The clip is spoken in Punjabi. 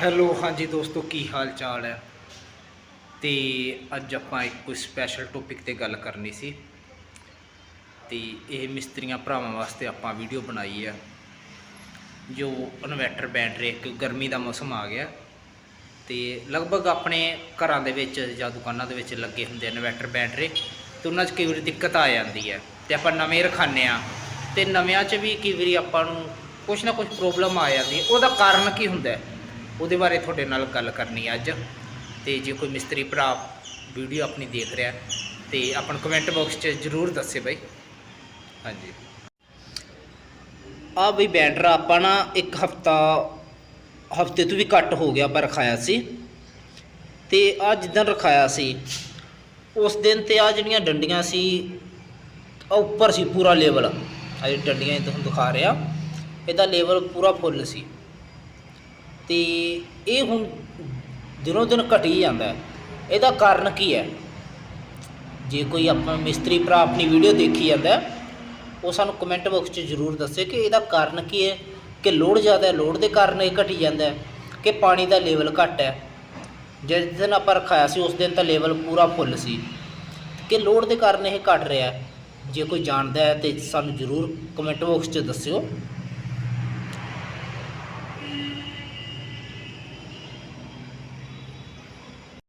ਹੈਲੋ, ਹਾਂਜੀ ਦੋਸਤੋ, ਕੀ ਹਾਲ ਚਾਲ ਹੈ? ਤੇ ਅੱਜ ਆਪਾਂ ਇੱਕ ਕੋਈ ਸਪੈਸ਼ਲ ਟੌਪਿਕ ਤੇ ਗੱਲ ਕਰਨੀ ਸੀ। ਤੇ ਇਹ ਮਿਸਤਰੀਆਂ ਭਰਾਵਾਂ ਵਾਸਤੇ ਆਪਾਂ ਵੀਡੀਓ ਬਣਾਈ ਹੈ, ਜੋ ਇਨਵੈਟਰ ਬੈਟਰੀ ਇੱਕ ਗਰਮੀ ਦਾ ਮੌਸਮ ਆ ਗਿਆ। ਤੇ ਲਗਭਗ ਆਪਣੇ ਘਰਾਂ ਦੇ ਵਿੱਚ ਜਾਂ ਦੁਕਾਨਾਂ ਦੇ ਵਿੱਚ ਲੱਗੇ ਹੁੰਦੇ ਇਨਵੈਟਰ ਬੈਟਰੀ ਤੇ ਉਹਨਾਂ 'ਚ ਕਈ ਵਾਰੀ ਦਿੱਕਤ ਆ ਜਾਂਦੀ ਹੈ। ਤੇ ਆਪਾਂ ਨਵੇਂ ਰਖਾਨੇ ਆ, ਤੇ ਨਵਿਆਂ 'ਚ ਵੀ ਕਈ ਵਾਰੀ ਆਪਾਂ ਨੂੰ ਕੁਝ ਨਾ ਕੁਝ ਪ੍ਰੋਬਲਮ ਆ ਜਾਂਦੀ ਹੈ। ਉਹਦਾ ਕਾਰਨ ਕੀ ਹੁੰਦਾ ਹੈ? ਉਹਦੇ ਬਾਰੇ ਤੁਹਾਡੇ ਨਾਲ ਗੱਲ ਕਰਨੀ ਅੱਜ। ਤੇ ਜੇ ਕੋਈ ਮਿਸਤਰੀ ਭਰਾ ਵੀਡੀਓ ਆਪਣੀ ਦੇਖ ਰਿਹਾ, ਤੇ ਆਪਣ ਕਮੈਂਟ ਬਾਕਸ 'ਚ ਜ਼ਰੂਰ ਦੱਸੇ ਬਾਈ। ਹਾਂਜੀ। ਆ ਬਈ ਬੈਟਰ ਆਪਾਂ ਨਾ ਇੱਕ ਹਫਤਾ, ਹਫ਼ਤੇ ਤੋਂ ਵੀ ਘੱਟ ਹੋ ਗਿਆ ਆਪਾਂ ਰਖਾਇਆ ਸੀ। ਤੇ ਆ ਜਿੱਦਾਂ ਰਖਾਇਆ ਸੀ, ਉਸ ਦਿਨ ਤੇ ਆ ਜਿਹੜੀਆਂ ਡੰਡੀਆਂ ਸੀ ਆ ਉੱਪਰ ਸੀ ਪੂਰਾ ਲੈਵਲ ਆ ਜਿਹੜੀ ਡੰਡੀਆਂ ਇਹ ਤੁਹਾਨੂੰ ਦਿਖਾ ਰਿਹਾ, ਇਹਦਾ ਲੈਵਲ ਪੂਰਾ ਫੁੱਲ ਸੀ। ਤੇ ਇਹ ਹੁਣ ਦਿਨੋਂ ਦਿਨ ਘਟੀ ਜਾਂਦਾ ਇਹਦਾ ਕਾਰਨ ਕੀ ਹੈ? ਜੇ ਕੋਈ ਆਪਣਾ ਮਿਸਤਰੀ ਭਰਾ ਆਪਣੀ ਵੀਡੀਓ ਦੇਖੀ ਜਾਂਦਾ ਉਹ ਸਾਨੂੰ ਕਮੈਂਟ ਬਾਕਸ 'ਚ ਜ਼ਰੂਰ ਦੱਸੇ ਕਿ ਇਹਦਾ ਕਾਰਨ ਕੀ ਹੈ, ਕਿ ਲੋਡ ਜ਼ਿਆਦਾ ਹੈ ਲੋਡ ਦੇ ਕਾਰਨ ਇਹ ਘਟੀ ਜਾਂਦਾ ਕਿ ਪਾਣੀ ਦਾ ਲੈਵਲ ਘੱਟ ਹੈ। ਜਿਸ ਦਿਨ ਆਪਾਂ ਰਖਾਇਆ ਸੀ, ਉਸ ਦਿਨ ਤਾਂ ਲੈਵਲ ਪੂਰਾ ਫੁੱਲ ਸੀ। ਕਿ ਲੋਡ ਦੇ ਕਾਰਨ ਇਹ ਘਟ ਰਿਹਾ ਜੇ ਕੋਈ ਜਾਣਦਾ ਹੈ ਤੇ ਸਾਨੂੰ ਜ਼ਰੂਰ ਕਮੈਂਟ ਬਾਕਸ 'ਚ ਦੱਸਿਓ।